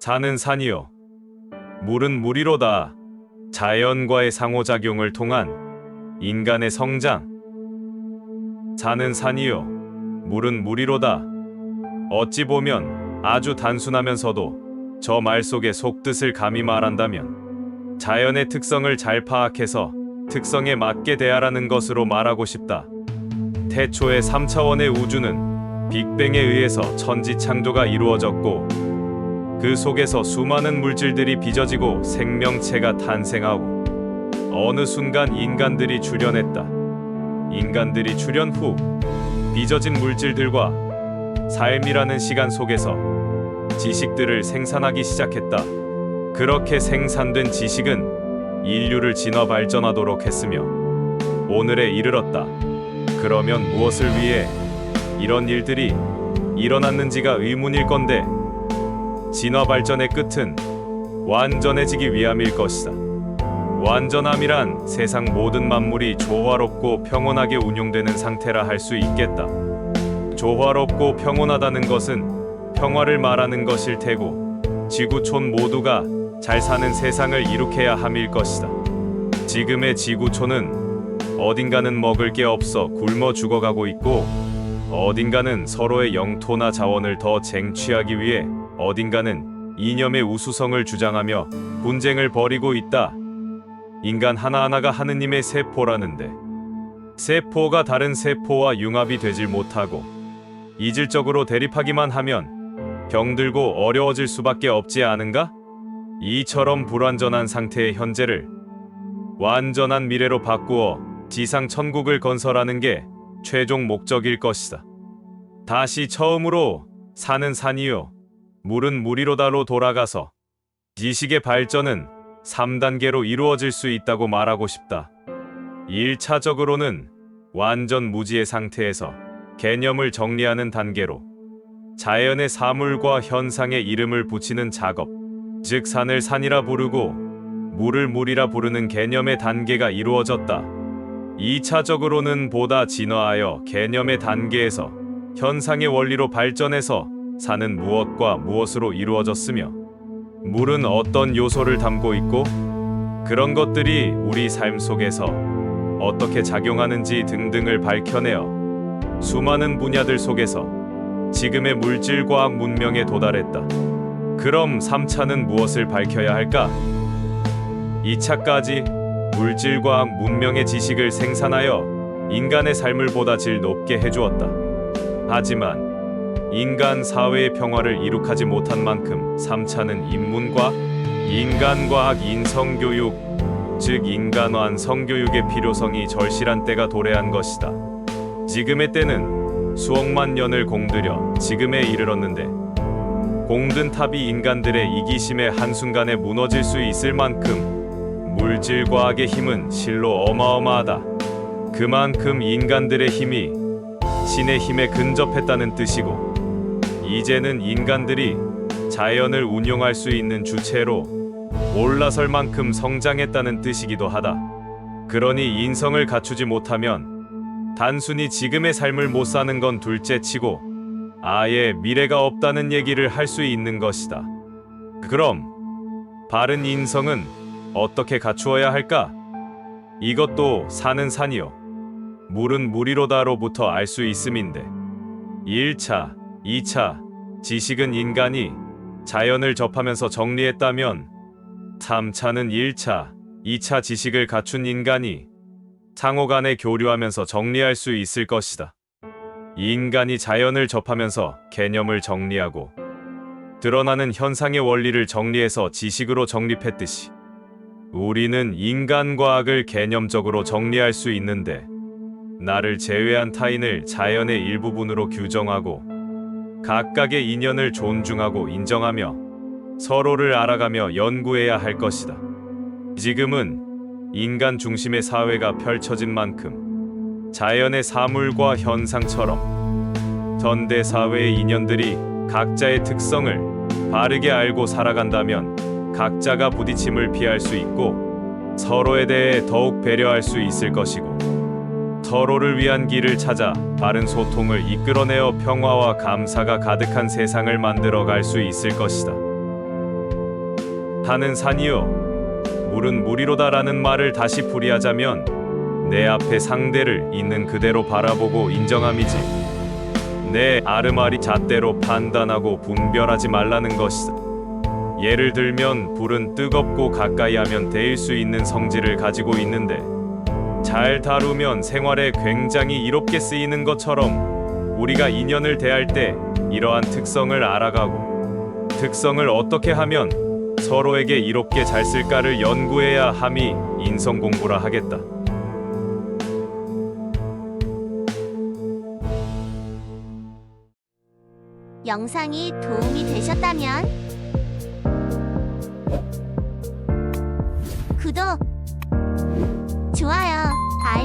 산은 산이요. 물은 물이로다. 자연과의 상호작용을 통한 인간의 성장. 산은 산이요. 물은 물이로다. 어찌 보면 아주 단순하면서도 저 말 속의 속뜻을 감히 말한다면 자연의 특성을 잘 파악해서 특성에 맞게 대하라는 것으로 말하고 싶다. 태초의 3차원의 우주는 빅뱅에 의해서 천지 창조가 이루어졌고 그 속에서 수많은 물질들이 빚어지고 생명체가 탄생하고 어느 순간 인간들이 출현했다. 인간들이 출현 후 빚어진 물질들과 삶이라는 시간 속에서 지식들을 생산하기 시작했다. 그렇게 생산된 지식은 인류를 진화 발전하도록 했으며 오늘에 이르렀다. 그러면 무엇을 위해 이런 일들이 일어났는지가 의문일 건데 진화 발전의 끝은 완전해지기 위함일 것이다. 완전함이란 세상 모든 만물이 조화롭고 평온하게 운용되는 상태라 할 수 있겠다. 조화롭고 평온하다는 것은 평화를 말하는 것일 테고 지구촌 모두가 잘 사는 세상을 이룩해야 함일 것이다. 지금의 지구촌은 어딘가는 먹을 게 없어 굶어 죽어가고 있고 어딘가는 서로의 영토나 자원을 더 쟁취하기 위해 어딘가는 이념의 우수성을 주장하며 분쟁을 벌이고 있다. 인간 하나하나가 하느님의 세포라는데 세포가 다른 세포와 융합이 되질 못하고 이질적으로 대립하기만 하면 병들고 어려워질 수밖에 없지 않은가? 이처럼 불완전한 상태의 현재를 완전한 미래로 바꾸어 지상 천국을 건설하는 게 최종 목적일 것이다. 다시 처음으로 산은 산이요 물은 물이로다로 돌아가서 지식의 발전은 3단계로 이루어질 수 있다고 말하고 싶다. 1차적으로는 완전 무지의 상태에서 개념을 정리하는 단계로 자연의 사물과 현상의 이름을 붙이는 작업, 즉 산을 산이라 부르고 물을 물이라 부르는 개념의 단계가 이루어졌다. 2차적으로는 보다 진화하여 개념의 단계에서 현상의 원리로 발전해서 산은 무엇과 무엇으로 이루어졌으며 물은 어떤 요소를 담고 있고 그런 것들이 우리 삶 속에서 어떻게 작용하는지 등등을 밝혀내어 수많은 분야들 속에서 지금의 물질과학 문명에 도달했다. 그럼 3차는 무엇을 밝혀야 할까? 2차까지 물질과학 문명의 지식을 생산하여 인간의 삶을 보다 질 높게 해주었다. 하지만 인간 사회의 평화를 이룩하지 못한 만큼 3차는 인문과 인간과학 인성교육, 즉 인간화한 성교육의 필요성이 절실한 때가 도래한 것이다. 지금의 때는 수억만 년을 공들여 지금에 이르렀는데 공든 탑이 인간들의 이기심의 한순간에 무너질 수 있을 만큼 물질과학의 힘은 실로 어마어마하다. 그만큼 인간들의 힘이 신의 힘에 근접했다는 뜻이고 이제는 인간들이 자연을 운용할 수 있는 주체로 올라설 만큼 성장했다는 뜻이기도 하다. 그러니 인성을 갖추지 못하면 단순히 지금의 삶을 못 사는 건 둘째 치고 아예 미래가 없다는 얘기를 할 수 있는 것이다. 그럼 바른 인성은 어떻게 갖추어야 할까? 이것도 산은 산이요. 물은 물이로다로부터 알 수 있음인데 1차, 2차 지식은 인간이 자연을 접하면서 정리했다면 3차는 1차, 2차 지식을 갖춘 인간이 상호 간에 교류하면서 정리할 수 있을 것이다. 인간이 자연을 접하면서 개념을 정리하고 드러나는 현상의 원리를 정리해서 지식으로 정립했듯이 우리는 인간과학을 개념적으로 정리할 수 있는데 나를 제외한 타인을 자연의 일부분으로 규정하고 각각의 인연을 존중하고 인정하며 서로를 알아가며 연구해야 할 것이다. 지금은 인간 중심의 사회가 펼쳐진 만큼 자연의 사물과 현상처럼 현대 사회의 인연들이 각자의 특성을 바르게 알고 살아간다면 각자가 부딪힘을 피할 수 있고 서로에 대해 더욱 배려할 수 있을 것이고 서로를 위한 길을 찾아 바른 소통을 이끌어내어 평화와 감사가 가득한 세상을 만들어 갈 수 있을 것이다. 산은 산이요 물은 물이로다라는 말을 다시 풀이하자면 내 앞에 상대를 있는 그대로 바라보고 인정함이지 내 아르마리 잣대로 판단하고 분별하지 말라는 것이다 예를 들면 불은 뜨겁고 가까이 하면 데일 수 있는 성질을 가지고 있는데 잘 다루면 생활에 굉장히 이롭게 쓰이는 것처럼 우리가 인연을 대할 때 이러한 특성을 알아가고 특성을 어떻게 하면 서로에게 이롭게 잘 쓸까를 연구해야 함이 인성 공부라 하겠다. 영상이 도움이 되셨다면 구독,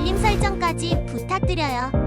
알림 설정까지 부탁드려요.